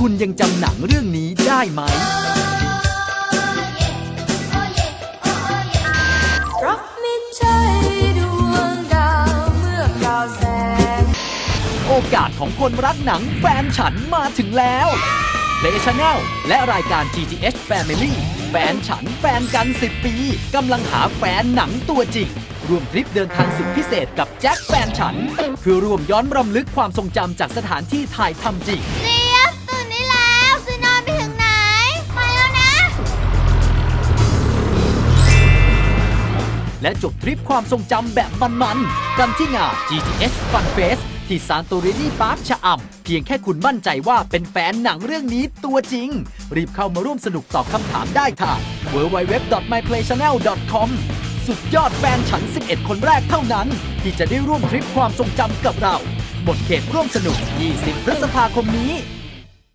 คุณยังจำหนังเรื่องนี้ได้ไหมรักไม่ใช่ดวงดาวเมื่อกล่าวแสง โอกาสของคนรักหนังแฟนฉันมาถึงแล้ว Play Channel และรายการ GTH Family แฟนฉันแฟนกัน 10 ปีกำลังหาแฟนหนังตัวจริง รวมทริปเดินทางสุดพิเศษกับแจ็คแฟนฉัน คือรวมย้อนรำลึกความทรงจำจากสถานที่ถ่ายทำจริงเจี๊ยบตื่น และจบทริปความทรงจำแบบมันๆ กันที่งาน GTH Fun Fest ที่ซานโตรินีพาร์คชะอำเพียงแค่คุณมั่นใจว่าเป็นแฟนหนังเรื่องนี้ตัวจริง รีบเข้ามาร่วมสนุกตอบคำถามได้ทาง www.myplaychannel.com สุดยอดแฟนฉัน 11 คนแรกเท่านั้น ที่จะได้ร่วมทริปความทรงจำกับเรา หมดเขตร่วมสนุก 20 พฤษภาคมนี้